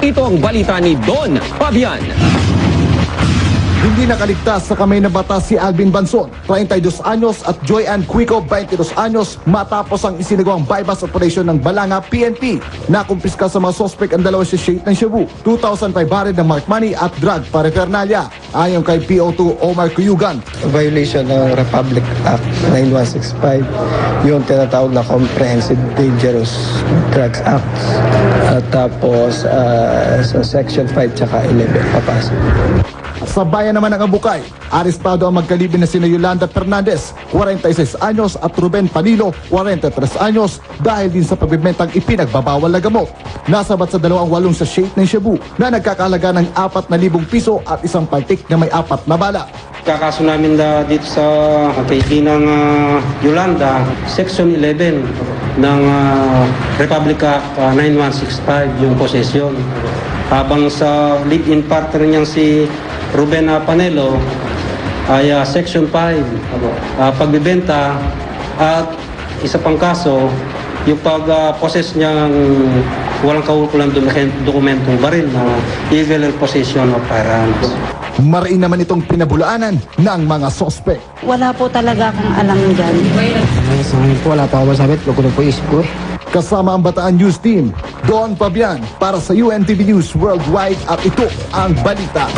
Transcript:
Narito ang balita ni Don Fabian. Hindi nakaligtas sa kamay na batas si Alvin Banson, 32 anyos at Joy Ann Quico, 22 anyos matapos ang isinagawang bypass operation ng Balanga PNP. Nakumpiska sa mga sospek ang dalawa sa shade ng Cebu, 2,500 ng mark money at drug paraphernalia. Ayon kay PO2 Omar Cuyugan, violation ng Republic Act 9165, yung tinatawag na Comprehensive Dangerous Drugs Act. Tapos ah, sa Section 5 tsaka 11 papasok. Sa bayan naman ng Abukay, arestado ang magkalibin na sina Yolanda Fernandez, 46 anyos at Ruben Panilo, 43 anyos dahil din sa pagbibentang ipinagbabawal na gamot. Nasabat sa dalawang walong sa shade ng Cebu na nagkakalaga ng 4,000 piso at isang paltik na may apat na bala. Kakaso namin na dito sa kaibigan ng ah, Yolanda, Section 11 ng ah, Republic Act ah, 9165, yung possession. Habang sa live-in partner niyang si Ruben ah, Panelo ay ah, Section 5, ah, pagbibenta at isa pang kaso, yung pag-possess niyang walang kaukulang dokumentong baril na illegal possession of firearms. Mariin naman itong pinabulaanan ng mga sospek. Wala po talaga akong alam dyan. Sa akin po, wala pa ako ko na po isip ko eh. Kasama ang Bataan News Team, Don Fabian para sa UNTV News Worldwide at ito ang balita.